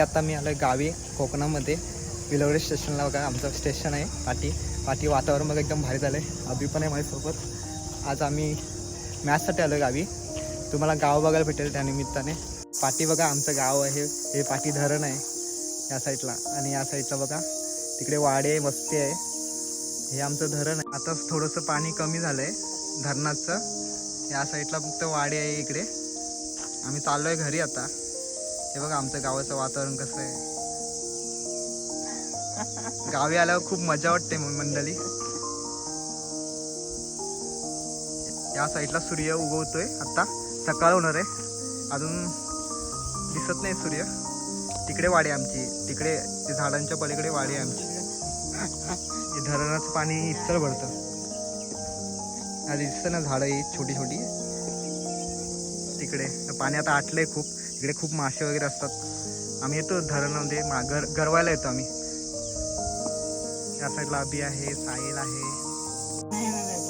आता मी आलो गावी कोकणामध्ये. विलवडे स्टेशनला बघा आमचं स्टेशन आहे पाटी. पाटी वातावरण बघा एकदम भारी झालं आहे अभि पण आहे माझ्यासोबत. आज आम्ही मॅचसाठी आलो गावी. तुम्हाला गाव बघायला भेटेल त्या निमित्ताने. पाटी बघा आमचं गाव आहे. हे पाटी धरण आहे या साईडला आणि या साईडला बघा तिकडे वाडे आहे आहे. हे आमचं धरण आहे. आता थोडंसं पाणी कमी झालं आहे धरणाचं. या साईडला फक्त वाडे आहे इकडे. आम्ही चाललो आहे घरी आता. हे बघा आमचं गावाचं वातावरण कसं आहे. गावी आल्यावर खूप मजा वाटते मंडळी. या साईडला सूर्य उगवतोय आता. सकाळ होणार आहे. अजून दिसत नाही सूर्य. तिकडे वाडी आमची. तिकडे झाडांच्या पलीकडे वाडी आहे आमची. हे धरणाचं पाणी इतकं भरतं. आधी दिसतं ना झाडं ही छोटी छोटी. तिकडे. पाणी आता आटलंय खूप. इकडे खूप मासे वगैरे असतात. आम्ही येतो धरणामध्ये. मा गर गरवायला येतो आम्ही. या साईडला अबी आहे साहिल आहे.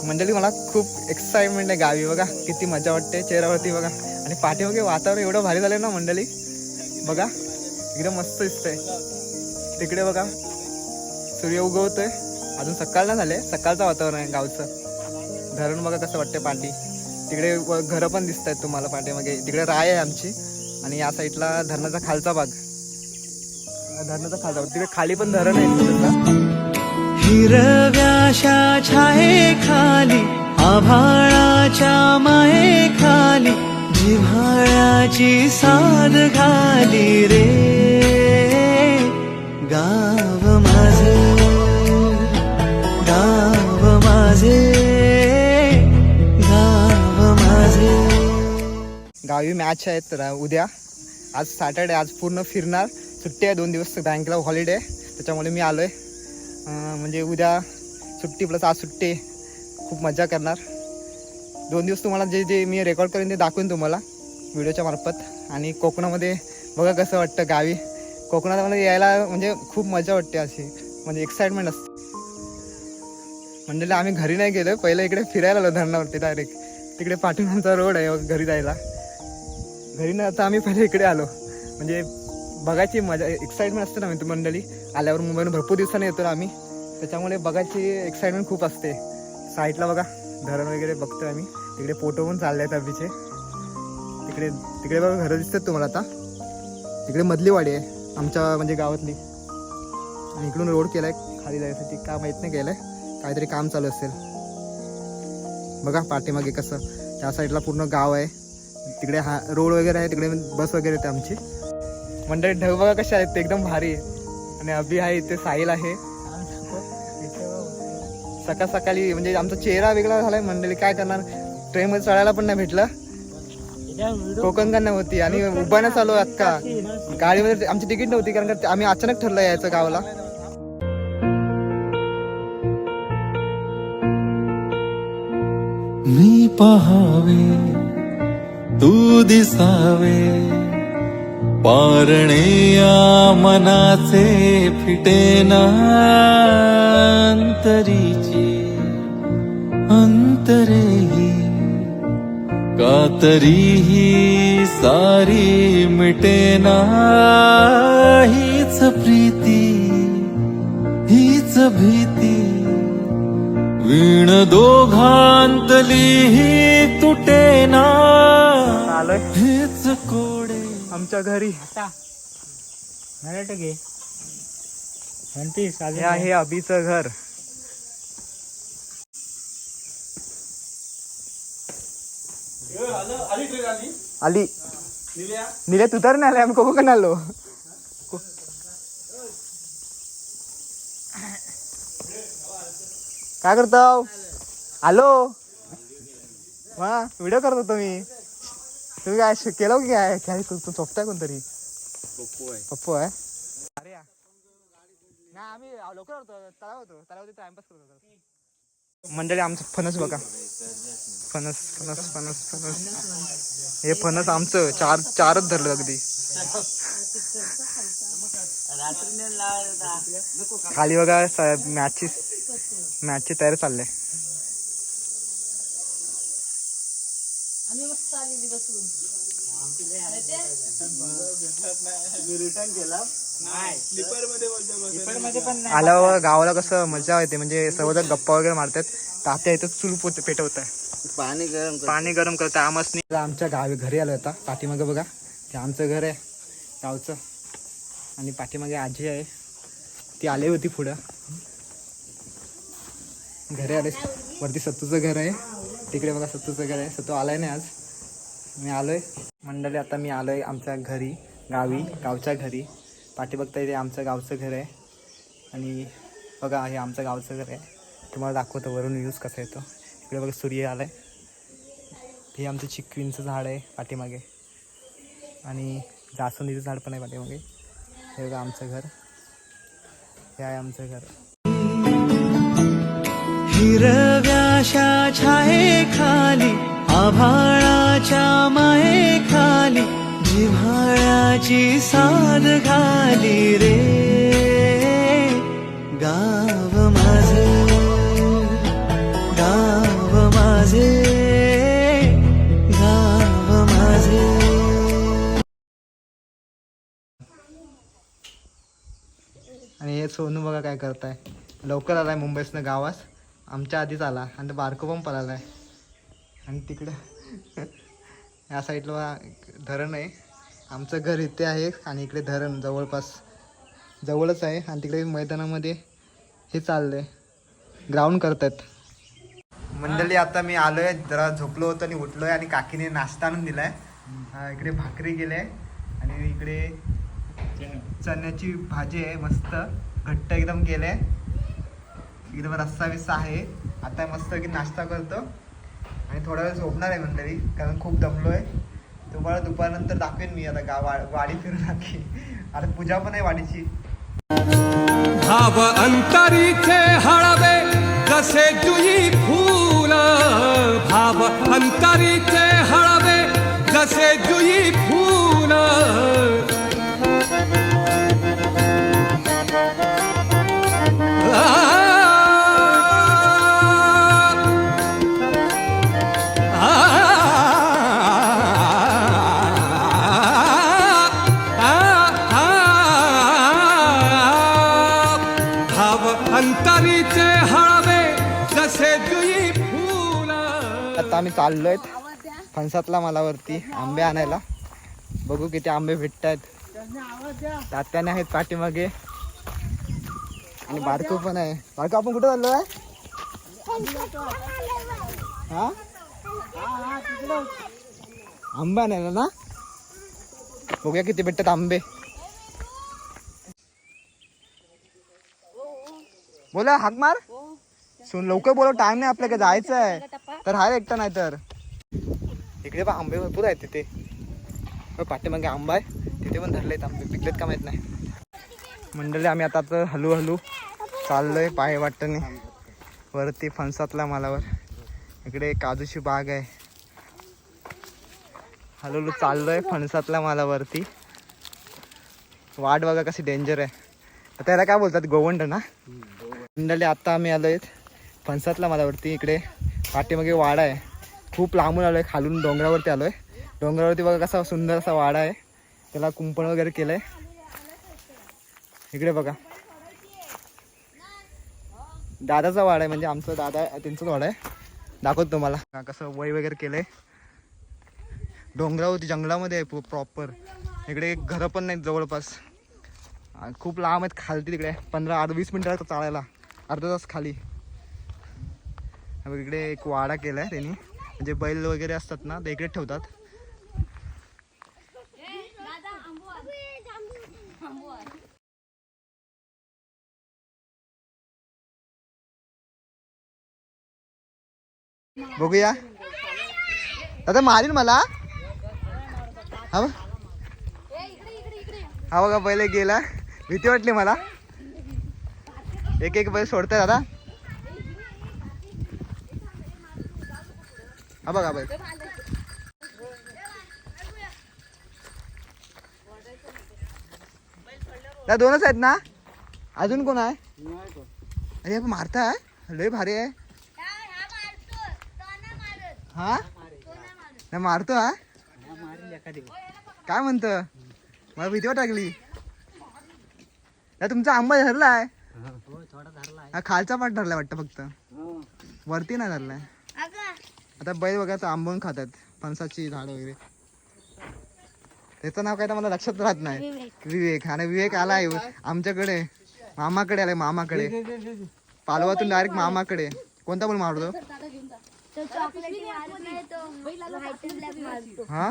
मंडळी मला खूप एक्साइटमेंट आहे गावी. बघा किती मजा वाटते. चेहऱ्यावरती बघा. आणि पाठी वगैरे वातावरण एवढं भारी झालंय ना मंडळी. बघा एकदम मस्त दिसतंय. तिकडे बघा सूर्य उगवतोय. अजून सकाळ नाही झाले. सकाळचं वातावरण आहे गावचं. धरण बघा कसं वाटतंय पांडी. तिकडे घरं पण दिसत आहेत तुम्हाला पाठीमागे तिकडे राय आहे आमची. आणि या साईडला धरणाचा खालचा भाग. धरणाचा खालचा भाग. तिकडे खाली पण धरण आहे खाली आभाळाच्या माये खाली जिव्हाळ्याची साध घाली रे. गावी मॅच आहेत तर उद्या. आज सॅटर्डे आज पूर्ण फिरणार. सुट्टी आहे दोन दिवस बँकला हॉलिडे आहे त्याच्यामुळे मी आलो आहे म्हणजे उद्या सुट्टी प्लस आज सुट्टी. आहे. खूप मजा करणार. दोन दिवस तुम्हाला जे जे मी रेकॉर्ड करेन ते दाखवेन तुम्हाला व्हिडिओच्या मार्फत. आणि कोकणामध्ये बघा कसं वाटतं गावी. कोकणामध्ये यायला म्हणजे खूप मजा वाटते अशी. म्हणजे एक्साइटमेंट असते. म्हणजे आम्ही घरी नाही गेलो पहिले इकडे फिरायला आलो धरणावरती डायरेक्ट तिकडे पाठीमागचा रोड आहे घरी जायला. घरी न आता आम्ही पहिले इकडे आलो. म्हणजे बघायची मजा एक्साइटमेंट असते ना म्हणजे मंडळी. आल्यावर मुंबईहून भरपूर दिवसांनी येतो आम्ही. त्याच्यामुळे बघायची एक्साइटमेंट खूप असते. साईडला बघा. धरण वगैरे बघतो आम्ही. तिकडे फोटो पण चालले आहेत आम्हीचे तिकडे तिकडे बघा घरं दिसतात तुम्हाला आता. तिकडे मधली वाडी आहे आमच्या म्हणजे गावातली. आणि इकडून रोड केला आहे खाली जायसाठी का माहीत नाही केलं आहे काहीतरी काम चालू असेल. बघा पाठीमागे कसं. त्या साईडला पूर्ण गाव आहे. तिकडे हा रोड वगैरे आहे तिकडे बस वगैरे येते आमची. मंडळी ढग बघा कशा आहेत ते एकदम भारी आहे आणि अभि आहे इथे साहिल आहे. सकाळ सकाळी म्हणजे आमचा चेहरा वेगळा झालाय मंडळी काय करणार? ट्रेनमध्ये चढायला पण नाही भेटलं. कोकण नाही होती आणि उभाण्यास चालू अक्का गाडीमध्ये आमची तिकीट नव्हती कारण का आम्ही अचानक ठरलं यायचं गावाला. मी पहावे तू दिसावे. पारणे या मनाचे फिटेना अंतरीची अंतरेही कातरीही सारी मिटेना हीच प्रीती हीच भीती. वीण दोघांतली ही तुटेना आलोय. हेच कोडे. आमच्या घरी. हे आहे अभिचं घर. आली. निले तू तर नाही आले आम्ही कोकण आलो काय करताव? आलो. वा व्हिडिओ करत होतो मी तुम्ही काय श- केलं की काय? काय तू तू झोपताय कोणतरी? पप्पू आहे अरे या. नाही आम्ही लवकर होतो. तलाव होतो. तलावती टाइमपास करत होतो. मंडळी आमचं फणस बघा. फणस फणस फणस फणस. हे फणस आमचं. चार चारच धरलं अगदी. खाली बघा मॅचची मॅचची तयारी चालली. आलेली बसून आल्यावर गावाला कसं मजा येते म्हणजे सर्वजण गप्पा वगैरे मारतात. तात्या इथं चूल पोत पेटवत आहे पाणी गरम पाणी गरम करतं आमसनी आमच्या गावी घरी आलो होता पाठीमागे बघा. ते आमचं घर आहे. गावचं. आणि पाठीमागे आजी आहे. ती आली होती पुढं. घरी आले वरती सत्तूचं घर आहे. तिकडे बघा सत्तूचं घर आहे. सत्तू आलाय नाही आज. मी आलोय. मंडळी आता मी आलोय आमच्या घरी गावी गावच्या घरी. पाठी बघता इथे आमचं गावचं घर आहे. आणि बघा हे आमचं गावचं घर आहे. तुम्हाला दाखवतो वरून व्ह्यूज कसा येतो. इकडे बघा सूर्य आलाय. हे आमचं चिकवींचं झाड आहे पाठीमागे. आणि जास्वंदीचं झाड पण आहे पाठीमागे. हे बघा आमचं घर. हे आहे आमचं घर. हिरव्याशा छाये खाली आभाळाच्या माये खाली जिव्हाळ्याची साध घाली रे. गाव माझे गाव माझे गाव माझे. आणि हे सोनू बघा काय करताय. लवकर आलाय मुंबईसनं गावास. आमच्या आधीच आला आणि बारको पण पळाला आहे आणि तिकडं या साईडला धरण आहे. आमचं घर इथे आहे आणि इकडे धरण जवळपास जवळच आहे. आणि तिकडे मैदानामध्ये हे चाललंय. ग्राउंड करतात मंडळी आता मी आलोय जरा झोपलो होतो आणि उठलोय आणि काकीने नाश्ता आणून दिलाय. आहे इकडे भाकरी गेले आणि इकडे चण्याची भाजी आहे मस्त. घट्ट एकदम केले एकदम रस्सा बिस्सा आहे. आता मस्त की नाश्ता करतो. आणि थोडा वेळ झोपणार आहे मंडळी कारण खूप दमलो आहे तुम्हाला दुपारनंतर दाखवेन मी आता गाव वाडी फिरून दाखवी आता पूजा पण आहे वाडीची. भाव अंतरीचे हळवे कसे तुझी फूल. भाव अंतरीचे हळवे कसे तुझी फूल. आता आम्ही चाललोय फणसातला मालावरती आंबे आणायला. बघू किती आंबे भेटत आहेत तात्याने आहेत पाठीमागे. आणि बारको पण आहे. बारको आपण कुठं चाललो आहे हा? आंबे आणायला ना? बघूया किती भेटतात आंबे. बोला हाक मार. सुन लवकर बोलव टाइम नाही आपल्याकडे जायचं आहे तर हा एकटा नाही तर इकडे पण आंबे भरपूर आहेत तिथे. हो, पाठीमागे आंबा आहे. तिथे पण धरलेत आंबे. पिकलेत का माहीत नाही. मंडळी आम्ही आता तर हलू हलू चाललोय पाय वाटणी. वरती फणसातल्या मालावर. इकडे काजूची बाग आहे. हलू हलू चाललोय फणसातल्या मालावरती. वाट बघा कशी डेंजर आहे. त्याला काय बोलतात? गोवंड ना? मंडळी आता आम्ही आलोय फणसातला मालावरती इकडे पाठीमागे वाडा आहे. खूप लांबून आहे खालून डोंगरावरती आलो आहे डोंगरावरती बघा कसा सुंदर असा वाडा आहे. त्याला कुंपण वगैरे केलं आहे इकडे बघा. दादाचा वाडा आहे म्हणजे आमचा दादा त्यांचाच वाडा आहे. दाखवतो तुम्हाला. कसं वय वगैरे केलं आहे डोंगरावरती जंगलामध्ये आहे प्रॉपर इकडे घरं पण नाहीत जवळपास. खूप लांब आहेत खालती तिकडे. पंधरा अर्धा वीस मिनटं चालायला. अर्धा तास खाली. बघ, इकडे एक वाडा केला आहे त्यांनी. म्हणजे बैल वगैरे असतात ना ते इकडे ठेवतात. बघूया. दादा मारीन मला. हा हा बघा पहिले गेला. भीती वाटली मला. एक एक बैल सोडतोय दादा. हा बघा बाई त्या दोनच आहेत ना? अजून कोण आहे? अरे मारताय? लय भारी आहे. हा? नाही मारतो हा? काय म्हणत? मला भीती वाटली तुमचा आंबा धरलाय. हा खालचा पाठ धरलाय वाटतं फक्त. वरती नाही धरलाय. आता बैल बघा तर आंबवून खातात. फणसाची झाड वगैरे. त्याचं नाव काय तर मला लक्षात राहत नाही. विवेक. आणि विवेक आलाय. आमच्याकडे. मामाकडे आलाय मामाकडे. पालवातून डायरेक्ट मामाकडे. कोणता पण मारतो? तो चॉकलेट मारत नाही तो. व्हाईट ब्लॅक मारतो. हा?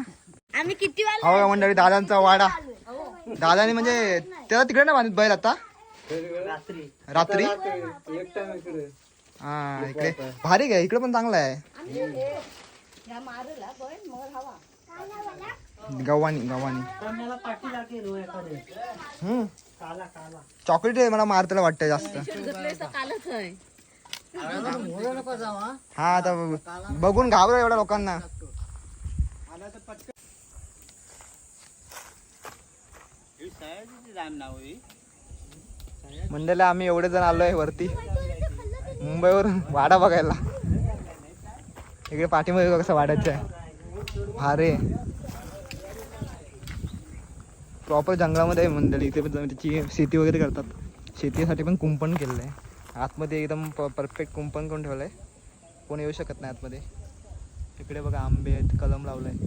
आम्ही किती वेळा हो मंडळी दादांचा वाडा. दादाने म्हणजे त्याला तिकडे नाही बांधत बैल आता? रात्री. हा इकडे. भारी काय इकडे पण चांगला आहे. गव्हाणी गव्हाणी. हम्म. चॉकलेट आहे मला मारताना वाटतं जास्त. हा आता बघून घाबरा एवढ्या लोकांना. मंडळी आम्ही एवढे जण आलोय वरती. मुंबईवरून वाडा बघायला. इकडे पाठीमध्ये कसं वाढायचं आहे भारे. प्रॉपर जंगलामध्ये आहे मंडळी. इथे पण त्याची शेती वगैरे करतात. शेतीसाठी पण कुंपण केलेलं आहे आतमध्ये एकदम परफेक्ट कुंपण करून ठेवलं आहे कोण येऊ शकत नाही आतमध्ये. इकडे बघा आंबे आहेत कलम लावलं आहे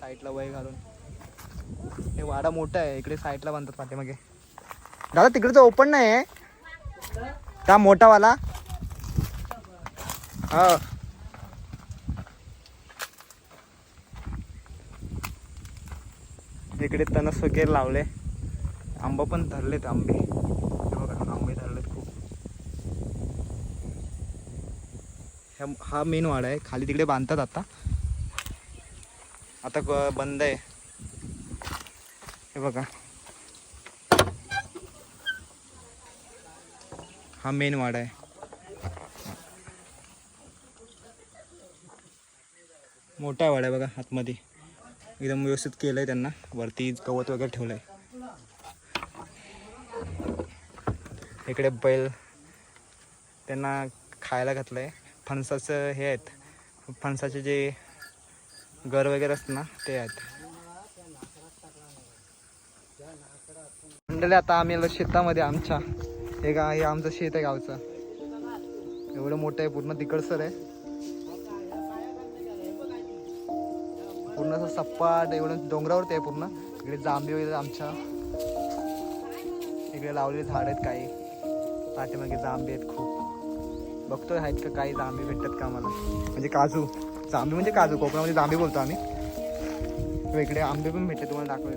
साईडला वय घालून. हे वाडा मोठा आहे. इकडे साईडला बांधतात पाठीमागे. दादा तिकडचं ओपन नाही आहे का मोठावाला. हा. इकडे तणस वगैरे लावले. आंबा पण धरलेत आंबे. बघा आंबे धरलेत खूप. ह्या- हा मेन वाडा आहे. खाली तिकडे बांधतात आता. आता क- बंद आहे. हे बघा. हा मेन वाडा आहे. मोठा वाडा आहे बघा आतमध्ये. एकदम व्यवस्थित केलं आहे त्यांना. वरती गवत वगैरे ठेवलं आहे इकडे बैल त्यांना खायला घातलं आहे फणसाचं हे आहेत. फणसाचे जे घर वगैरे असतं ना ते आहेत. मंडळी आता आम्ही आलो शेतामध्ये आमच्या. हे गा हे आमचं शेत आहे गावचं. एवढं मोठं आहे पूर्ण तिकडसर आहे. पूर्ण असं सपाट एवढं डोंगरावरती आहे पूर्ण. इकडे जांबे वगैरे आमच्या. इकडे लावलेले झाड आहेत काही. पाठीमागे जांबे आहेत खूप. बघतोय आहेत का काही जांबे भेटतात का आम्हाला? म्हणजे काजू. जांभे म्हणजे काजू कोकणामध्ये जांबे बोलतो आम्ही. वेगळे इकडे आंबे पण भेटते तुम्हाला दाखवले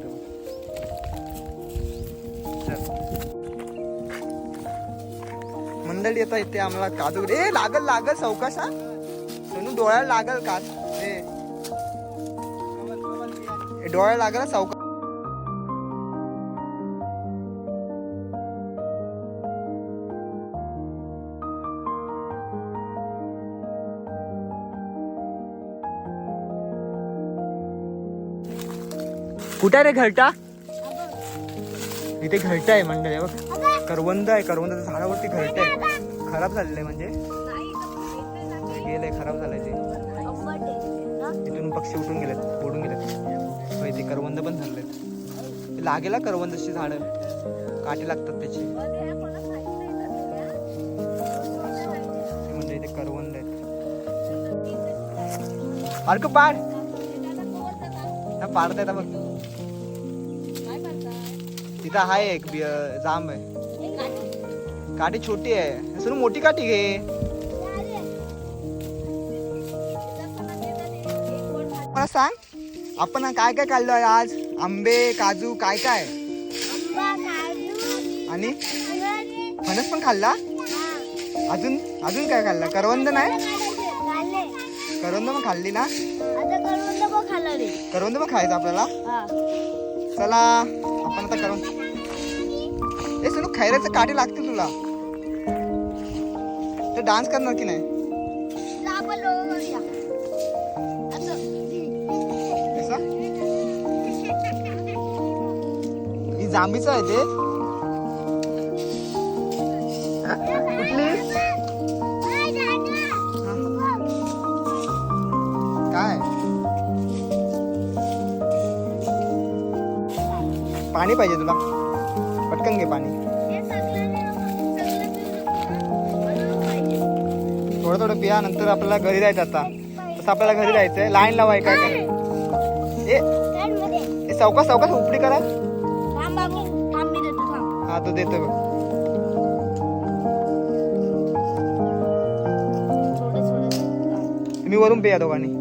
मंडळी येतो इथे आम्हाला काजू ए लागल लागल चौकशा सोनू डोळ्याला लागल काजू डोळ्याला लागल चौका कुठे रे घरटा? इथे घरटा आहे मंडळी बघ. करवंद आहे करवंदाच्या झाडावरती घरट आहे. खराब झालेलं आहे म्हणजे? गेलंय खराब झालंय ते. इथून पक्षी उठून गेलेत. करवंद पण झालेत. लागेला लागेल करवंदाची झाडं. काटे लागतात त्याची. म्हणजे इथे करवंद आहेत. अरक पाड. त्या पाडता येतात बघ. तिथं आहे एक बि- जांब आहे. काठी छोटी आहे. सुरू मोठी काठी घे. मला सांग. आपण काय काय काढलोय आज? आंबे काजू काय काय? आणि? फणस पण खाल्ला? अजून? अजून काय खाल्ला? करवंद नाही? करवंद पण खाल्ली ना? करवंद पण खायचं आपल्याला? चला आपण आता करवंद ए सुनू खैऱ्याचं काठी लागतील तुला. तर डान्स करणार की नाही? म्हणजे जांभीचं आहे ते. कुठली? काय? पाणी पाहिजे तुला. पटकन घे पाणी. थोडं थोडं पिया नंतर आपल्याला घरी जायचं आता. तसं आपल्याला घरी जायचंय. लाईन लावायचं काय काय ए चौका चौकास उपडी करा. थांब देतो बघ तुम्ही वरून पिया दोघांनी.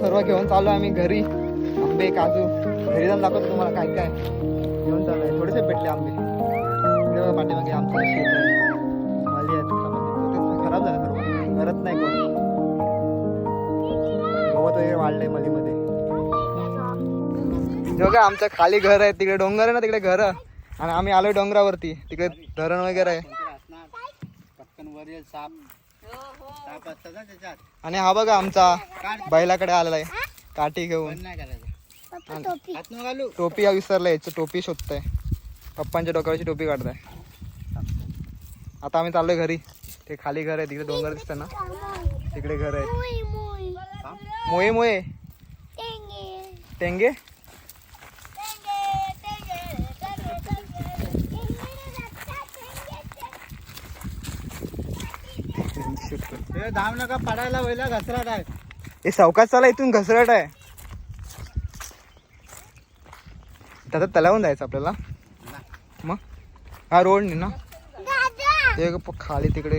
सर्व घेऊन चालू आम्ही घरी. आंबे काजू. घरी जाऊन दाखवतो तुम्हाला काय काय. घेऊन चालू आहे. थोडेसे भेटले आंबे पाठीमागे आमचं शेत आहे. माली आहेत खराब झालं सर्व करत नाही कोण. गवत वगैरे वाढलंय मलीमध्ये. बघा आमचं खाली घर आहे. तिकडे डोंगर आहे ना तिकडे घर. आणि आम्ही आलोय डोंगरावरती. तिकडे धरण वगैरे आहे. आणि हा बघा आमचा बैलाकडे आलेला आहे. काठी घेऊन. टोपी. हा विसरलाय याची टोपी शोधताय. पप्पांच्या डोक्यावरची टोपी काढताय. आता आम्ही चाललोय घरी. ते खाली घर आहे तिकडे डोंगर दिसतं ना. तिकडे घर आहे. मोई मोई. मोये मोये टेंगे. टेंगे? टेंगे टेंगे टेंगे टेंगे. धाम नका पडायला पहिला घसराट आहे. हे सावकाश चाला इथून घसरट आहे. त्याचा तलावून जायचं आपल्याला. मग? हा रोड नाही ना. ते प- खाली तिकडे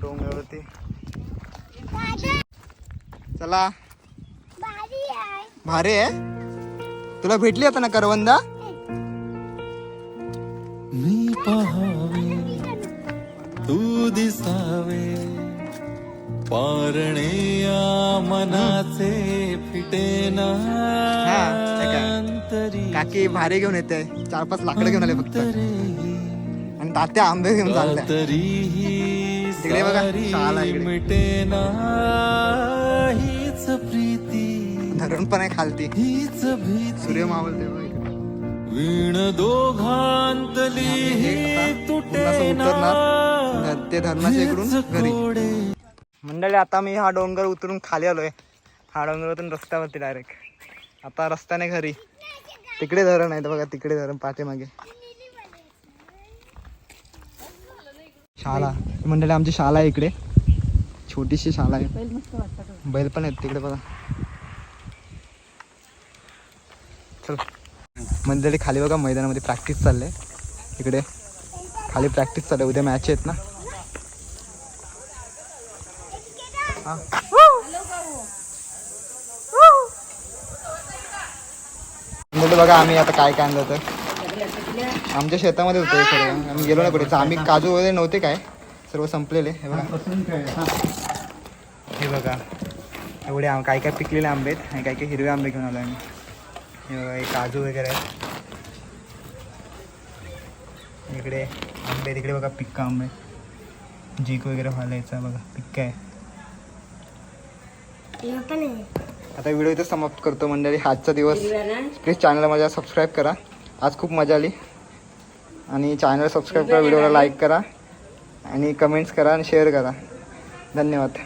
डोंगरावरती. चला. भारी आहे. भारी आहे? तुला भेटली आता ना करवंदा? मी पहावे तू दिसावे पारणे या मनाचे काय? अंतरी काकी भारी घेऊन येते. चार पाच लाकडं घेऊन आले फक्त. आणि तात्या आंबे घेऊन चालले तरीही तिकडे बघा, धरण पण आहे खालती. हीच भीती. सूर्य मावळते. वीण दोघांतली उतरणार. ते धरणाच्या इकडून घरी. मंडळी आता मी हा डोंगर उतरून खाली आलोय. हा डोंगरातून रस्त्यावरती डायरेक्ट आता रस्त्याने घरी. तिकडे धरण आहे बघा तिकडे धरण पाठीमागे. शाळा. मंडळी आमची शाळा आहे इकडे. छोटीशी शाळा आहे. बैल पण आहेत तिकडे बघा. चल. मंडळी खाली बघा मैदानामध्ये प्रॅक्टिस चालले इकडे. खाली प्रॅक्टिस चालू आहे उद्या मॅच आहेत ना? हा. म्हणजे बघा आम्ही आता काय काय आणलं तर आमच्या शेतामध्ये होतं हे सगळं. आम्ही गेलो ना कुठे. आम्ही काजू वगैरे नव्हते काय? सर्व संपलेले. हे बघा. हे बघा. एवढे आम- काय काय पिकलेले आंबे आहेत आणि काय काय हिरवे आंबे घेऊन आलो आम्ही. हे बघा हे काजू वगैरे आहेत. इकडे आंबे तिकडे बघा पिक्का आंबे जीक वगैरे व्हायला यायचा बघा. पिक्का आहे. आता व्हिडिओ इथे समाप्त करतो मंडळी. आजचा दिवस प्लीज चॅनलला माझ्या सबस्क्राईब करा. आज खूप मजा आली. आणि चॅनल सबस्क्राईब करा व्हिडिओला लाईक करा. आणि कमेंट्स करा आणि शेअर करा. धन्यवाद.